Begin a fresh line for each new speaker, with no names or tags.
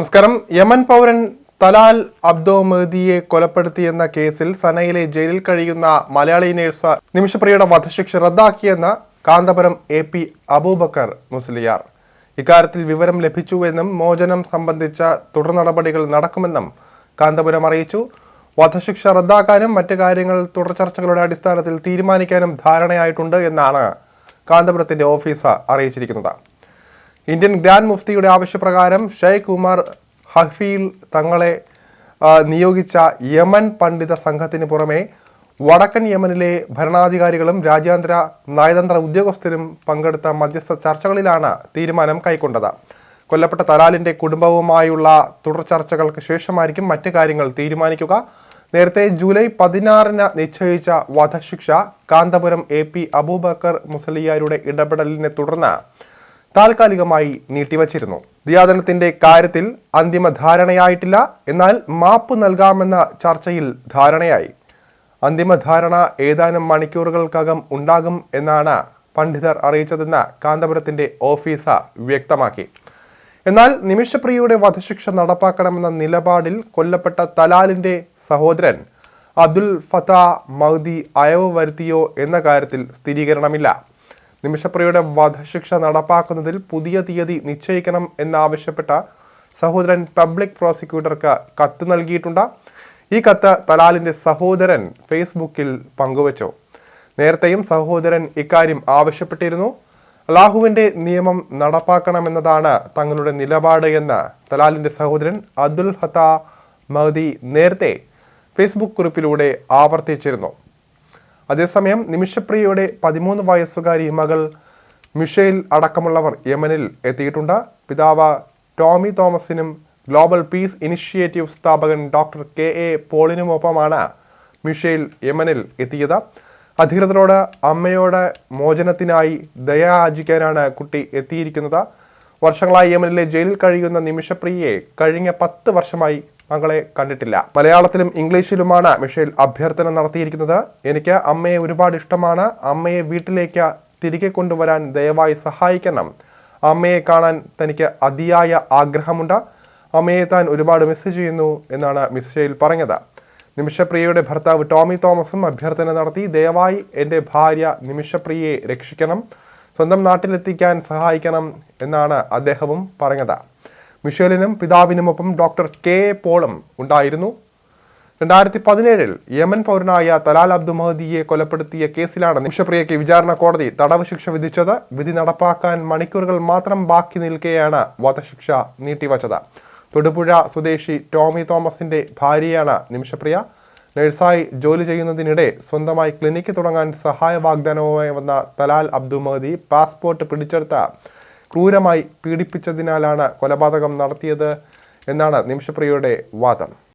നമസ്കാരം. യമൻ പൗരൻ Talal Abdo മെഹദിയെ കൊലപ്പെടുത്തിയെന്ന കേസിൽ സനയിലെ ജയിലിൽ കഴിയുന്ന മലയാളി നേഴ്സ നിമിഷപ്രിയയുടെ വധശിക്ഷ റദ്ദാക്കിയെന്ന് കാന്തപുരം എ പി അബൂബക്കർ മുസ്ലിയാർ. ഇക്കാര്യത്തിൽ വിവരം ലഭിച്ചുവെന്നും മോചനം സംബന്ധിച്ച തുടർ നടപടികൾ നടക്കുമെന്നും കാന്തപുരം അറിയിച്ചു. വധശിക്ഷ റദ്ദാക്കാനും മറ്റു കാര്യങ്ങൾ തുടർ ചർച്ചകളുടെ അടിസ്ഥാനത്തിൽ തീരുമാനിക്കാനും ധാരണയായിട്ടുണ്ട് എന്നാണ് കാന്തപുരത്തിന്റെ ഓഫീസ് അറിയിച്ചിരിക്കുന്നത്. ഇന്ത്യൻ ഗ്രാൻഡ് മുഫ്തിയുടെ ആവശ്യപ്രകാരം ഷെയ്ഖ് ഉമർ ഹഫീൽ തങ്ങളെ നിയോഗിച്ച യമൻ പണ്ഡിത സംഘത്തിന് പുറമെ വടക്കൻ യമനിലെ ഭരണാധികാരികളും രാജ്യാന്തര നയതന്ത്ര ഉദ്യോഗസ്ഥരും പങ്കെടുത്ത മധ്യസ്ഥ ചർച്ചകളിലാണ് തീരുമാനം കൈക്കൊണ്ടത്. കൊല്ലപ്പെട്ട തലാലിന്റെ കുടുംബവുമായുള്ള തുടർ ചർച്ചകൾക്ക് ശേഷമായിരിക്കും മറ്റു കാര്യങ്ങൾ തീരുമാനിക്കുക. നേരത്തെ ജൂലൈ പതിനാറിന് നിശ്ചയിച്ച വധശിക്ഷ കാന്തപുരം എ പി അബൂബക്കർ മുസലിയാരുടെ ഇടപെടലിനെ തുടർന്ന് താൽക്കാലികമായി നീട്ടിവച്ചിരുന്നു. ദിയാദനത്തിന്റെ കാര്യത്തിൽ അന്തിമ ധാരണയായിട്ടില്ല. എന്നാൽ മാപ്പ് നൽകാമെന്ന ചർച്ചയിൽ ധാരണയായി. അന്തിമ ധാരണ ഏതാനും മണിക്കൂറുകൾക്കകം ഉണ്ടാകും എന്നാണ് പണ്ഡിതർ അറിയിച്ചതെന്ന് കാന്തപുരത്തിന്റെ ഓഫീസ വ്യക്തമാക്കി. എന്നാൽ നിമിഷപ്രിയയുടെ വധശിക്ഷ നടപ്പാക്കണമെന്ന നിലപാടിൽ കൊല്ലപ്പെട്ട തലാലിന്റെ സഹോദരൻ അബ്ദുൽ ഫത്ത മൗദി അയവ് വരുത്തിയോ എന്ന കാര്യത്തിൽ സ്ഥിരീകരണമില്ല. നിമിഷപ്രിയയുടെ വധശിക്ഷ നടപ്പാക്കുന്നതിൽ പുതിയ തീയതി നിശ്ചയിക്കണം എന്നാവശ്യപ്പെട്ട സഹോദരൻ പബ്ലിക് പ്രോസിക്യൂട്ടർക്ക് കത്ത് നൽകിയിട്ടുണ്ട്. ഈ കത്ത് തലാലിന്റെ സഹോദരൻ ഫേസ്ബുക്കിൽ പങ്കുവച്ചു. നേരത്തെയും സഹോദരൻ ഇക്കാര്യം ആവശ്യപ്പെട്ടിരുന്നു. അള്ളാഹുവിന്റെ നിയമം നടപ്പാക്കണമെന്നതാണ് തങ്ങളുടെ നിലപാട് എന്ന് തലാലിന്റെ സഹോദരൻ അബ്ദുൽ ഹത്ത മഹദി നേരത്തെ ഫേസ്ബുക്ക് കുറിപ്പിലൂടെ ആവർത്തിച്ചിരുന്നു. അതേസമയം നിമിഷപ്രിയയുടെ പതിമൂന്ന് വയസ്സുകാരി മകൾ മിഷേൽ അടക്കമുള്ളവർ യമനിൽ എത്തിയിട്ടുണ്ട്. പിതാവ് ടോമി തോമസിനും ഗ്ലോബൽ പീസ് ഇനിഷ്യേറ്റീവ് സ്ഥാപകൻ ഡോക്ടർ കെ എ പോളിനുമൊപ്പമാണ് മിഷേൽ യമനിൽ എത്തിയത്. അധികൃതരോട് അമ്മയോട് മോചനത്തിനായി ദയ ദയാചിക്കാനാണ് കുട്ടി എത്തിയിരിക്കുന്നത്. വർഷങ്ങളായി യമനിലെ ജയിലിൽ കഴിയുന്ന നിമിഷപ്രിയയെ കഴിഞ്ഞ പത്ത് വർഷമായി മകളെ കണ്ടിട്ടില്ല. മലയാളത്തിലും ഇംഗ്ലീഷിലുമാണ് മിഷേൽ അഭ്യർത്ഥന നടത്തിയിരിക്കുന്നത്. എനിക്ക് അമ്മയെ ഒരുപാട് ഇഷ്ടമാണ്. അമ്മയെ വീട്ടിലേക്ക് തിരികെ കൊണ്ടുവരാൻ ദയവായി സഹായിക്കണം. അമ്മയെ കാണാൻ തനിക്ക് അതിയായ ആഗ്രഹമുണ്ട്. അമ്മയെ താൻ ഒരുപാട് മിസ് ചെയ്യുന്നു എന്നാണ് മിഷേൽ പറഞ്ഞത്. നിമിഷപ്രിയയുടെ ഭർത്താവ് ടോമി തോമസും അഭ്യർത്ഥന നടത്തി ദയവായി എന്റെ ഭാര്യ നിമിഷപ്രിയയെ രക്ഷിക്കണം. സ്വന്തം നാട്ടിലെത്തിക്കാൻ സഹായിക്കണം എന്നാണ് അദ്ദേഹവും പറഞ്ഞത്. മിഷേലിനും പിതാവിനുമൊപ്പം ഡോക്ടർ കെ പോളും ഉണ്ടായിരുന്നു. രണ്ടായിരത്തി പതിനേഴിൽ യമൻ പൗരനായ തലാൽ അബ്ദു മഹദിയെ കൊലപ്പെടുത്തിയ കേസിലാണ് നിമിഷപ്രിയയ്ക്ക് വിചാരണ കോടതി തടവ് ശിക്ഷ വിധിച്ചത്. വിധി നടപ്പാക്കാൻ മണിക്കൂറുകൾ മാത്രം ബാക്കി നിൽക്കെയാണ് വധശിക്ഷ നീട്ടിവച്ചത്. തൊടുപുഴ സ്വദേശി ടോമി തോമസിന്റെ ഭാര്യയാണ് നിമിഷപ്രിയ. നഴ്സായി ജോലി ചെയ്യുന്നതിനിടെ സ്വന്തമായി ക്ലിനിക്ക് തുടങ്ങാൻ സഹായ വാഗ്ദാനവുമായി വന്ന തലാൽ അബ്ദു മഹദി പാസ്പോർട്ട് പിടിച്ചെടുത്ത ക്രൂരമായി പീഡിപ്പിച്ചതിനാലാണ് കൊലപാതകം നടത്തിയത് എന്നാണ് നിമിഷപ്രിയയുടെ വാദം.